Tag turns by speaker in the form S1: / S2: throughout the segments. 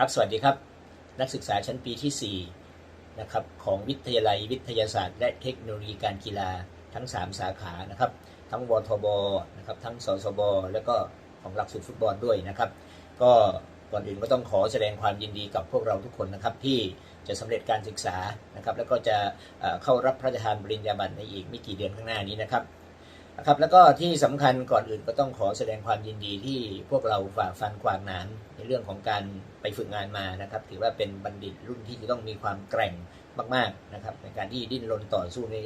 S1: ครับสวัสดีครับนักศึกษาชั้นปีที่ 4 นะครับของวิทยาลัยวิทยาศาสตร์ และเทคโนโลยีการกีฬาทั้ง 3 สาขานะครับ ทั้งวทบนะครับทั้งสสบแล้วก็ของหลักสูตรฟุตบอลด้วยนะครับ ก็ก่อนอื่นก็ต้องขอแสดงความยินดีกับพวกเราทุกคนนะครับ ที่จะสำเร็จการศึกษานะครับ แล้วก็จะเข้ารับพระราชทานปริญญาบัตรในอีกไม่กี่เดือนข้างหน้านี้นะครับ นะครับแล้วก็ที่สำคัญก่อนอื่นก็ต้องขอแสดงความยินดีที่พวกเราฝ่าฟันกวางหนามในเรื่องของการไปฝึกงานมานะครับ ถือว่าเป็นบัณฑิตรุ่นที่จะต้องมีความแกร่งมากๆนะครับ ในการที่ดิ้นรนต่อสู้ใน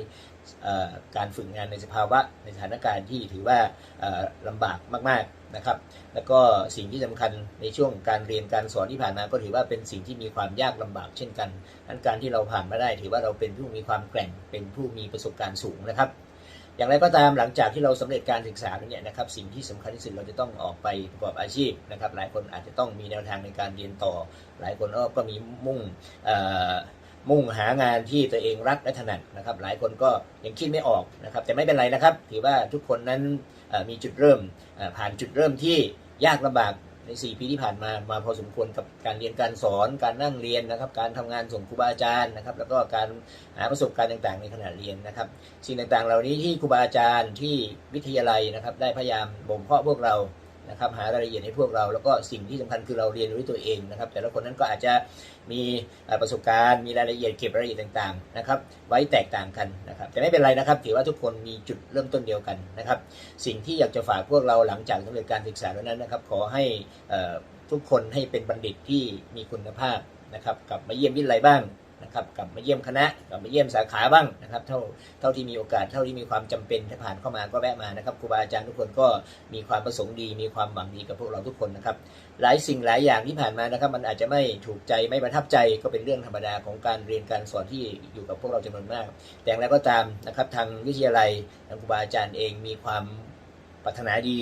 S1: การฝึกงานในสภาวะในสถานการณ์ที่ถือว่าเอ่อลำบากมากๆนะครับ แล้วก็สิ่งที่สำคัญในช่วงการเรียนการสอนที่ผ่านมาก็ถือว่าเป็นสิ่งที่มีความยากลำบากเช่นกันนั้นการที่เราผ่านมาได้ ถือว่าเราเป็นผู้มีความแกร่งเป็นผู้มีประสบการณ์สูงนะครับ อย่างไรก็ตามหลังจากที่เราสำเร็จการศึกษาเนี่ยนะครับสิ่งที่สำคัญที่สุดเราจะต้องออกไปประกอบอาชีพนะครับ หลายคนอาจจะต้องมีแนวทางในการเรียนต่อ หลายคนก็มีมุ่งมุ่งหางานที่ตัวเองรักและถนัดนะครับ หลายคนก็ยังคิดไม่ออกนะครับ แต่ไม่เป็นไรนะครับ ถือว่าทุกคนนั้นมีจุดเริ่มผ่านจุดเริ่มที่ยากลำบาก ใน 4 ปีที่ผ่านมามาพอสมควรกับการเรียนการสอนการนั่งเรียนนะครับ การทำงานส่งครูบาอาจารย์นะครับ แล้วก็การหาประสบการณ์ต่างๆ ในขณะเรียนนะครับ สิ่งต่างๆ เหล่านี้ที่ครูบาอาจารย์ที่วิทยาลัยนะครับ ได้พยายามบ่มเพาะพวกเรา นะครับหารายละเอียดให้พวกเรา แล้วก็สิ่งที่สำคัญคือเราเรียนรู้ด้วยตัวเองนะครับ แต่ละคนนั้นก็อาจจะมีประสบการณ์มีรายละเอียดเก็บรายละเอียดต่างๆนะครับไว้แตกต่างกันนะครับแต่ไม่เป็นไรนะครับ ถือว่าทุกคนมีจุดเริ่มต้นเดียวกันนะครับ สิ่งที่อยากจะฝากพวกเราหลังจากสำเร็จการศึกษาแล้วนั้นนะครับ ขอให้ทุกคนให้เป็นบัณฑิตที่มีคุณภาพนะครับกลับมาเยี่ยมวิทยาลัยบ้าง นะครับกลับมาเยี่ยมคณะกลับมาเยี่ยมสาขาบ้างนะครับเท่าเท่าที่มีโอกาสเท่าที่มีความจำเป็นถ้าผ่านเข้ามาก็แวะมานะครับครูบาอาจารย์ทุกคนก็มีความประสงค์ดี มีความหวังดีกับพวกเราทุกคนนะครับหลายสิ่งหลายอย่างที่ผ่านมานะครับ มันอาจจะไม่ถูกใจไม่ประทับใจก็เป็นเรื่องธรรมดาของการเรียนการสอนที่อยู่กับพวกเราจำนวนมาก แต่อย่างไรก็ตามนะครับทางวิทยาลัยทางครูบาอาจารย์เองมีความ ปรารถนาดี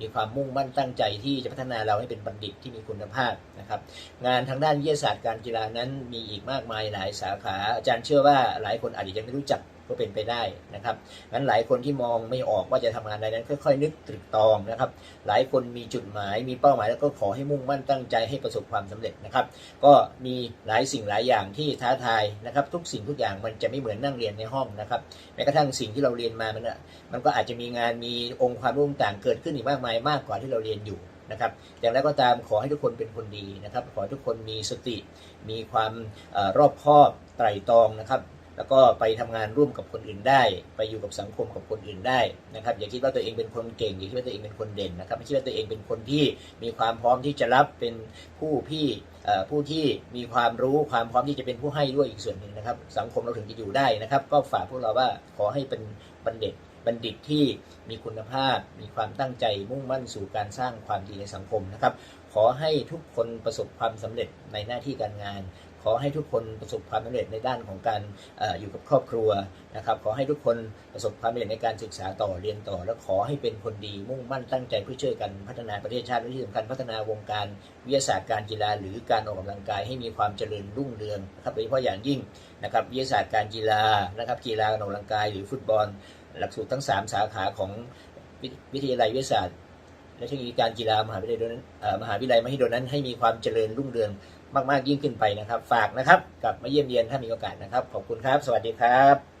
S1: มีความมุ่งมั่นตั้งใจที่จะพัฒนาเราให้เป็นบัณฑิตที่มีคุณภาพนะครับ งานทางด้านวิทยาศาสตร์การกีฬานั้นมีอีกมากมายหลายสาขา อาจารย์เชื่อว่าหลายคนอาจจะยังไม่รู้จัก ก็เป็นไปได้นะครับงั้นหลายคนที่มองไม่ออกว่าจะทำงานใดนั้นค่อยๆนึกตรึกตรองนะครับ หลายคนมีจุดหมายมีเป้าหมายแล้วก็ขอให้มุ่งมั่นตั้งใจให้ประสบความสำเร็จนะครับ ก็มีหลายสิ่งหลายอย่างที่ท้าทายนะครับ ทุกสิ่งทุกอย่างมันจะไม่เหมือนนั่งเรียนในห้องนะครับแม้กระทั่งสิ่งที่เราเรียนมามันะมันก็อาจจะมีงานมีองค์ความรู้ต่างเกิดขึ้นอีกมากมายมากกว่าที่เราเรียนอยู่นะครับอย่างไรก็ตามขอให้ทุกคนเป็นคนดีนะครับ ขอให้ทุกคนมีสติ มีความอรอบคอบไตรตรองนะครับ แล้วก็ไปทำงานร่วมกับคนอื่นได้ ไปอยู่กับสังคมกับคนอื่นได้นะครับ อย่าคิดว่าตัวเองเป็นคนเก่ง อย่าคิดว่าตัวเองเป็นคนเด่นนะครับ ไม่คิดว่าตัวเองเป็นคนที่มีความพร้อมที่จะรับเป็นผู้พี่ผู้ที่มีความรู้ความพร้อมที่จะเป็นผู้ให้ด้วยอีกส่วนหนึ่งนะครับ สังคมเราถึงจะอยู่ได้นะครับ ก็ฝากพวกเราว่าขอให้เป็นบัณฑิตบัณฑิตที่มีคุณภาพ มีความตั้งใจมุ่งมั่นสู่การสร้างความดีในสังคมนะครับ ขอให้ทุกคนประสบความสำเร็จในหน้าที่การงาน ขอให้ทุกคนประสบความสำเร็จในด้านของการออยู่กับครอบครัวนะครับ ขอให้ทุกคนประสบความสำเร็จในการศึกษาต่อเรียนต่อ และขอให้เป็นคนดีมุ่งมั่นตั้งใจเพื่อช่วยกันพัฒนาประเทศชาติและที่สำคัญพัฒนาวงการวิทยาศาสตร์การกีฬาหรือการออกกำลังกายให้มีความเจริญรุ่งเรืองนะครับโดยเฉพาะอย่างยิ่งนะครับวิทยาศาสตร์การกีฬานะครับกีฬาการออกกำลังกายหรือฟุตบอล หลักสูตรทั้ง 3 สาขาของวิทยาลัยวิทยาศาสตร์และเทคโนโลยีการกีฬามหาวิทยาลัยมหาวิทยาลัยมหิดลนั้นให้มีความเจริญรุ่งเรือง มาก ๆ ยิ่งขึ้นไปนะครับ ฝากนะครับกลับมาเยี่ยมเยียนถ้ามีโอกาสนะครับ ขอบคุณครับ สวัสดีครับ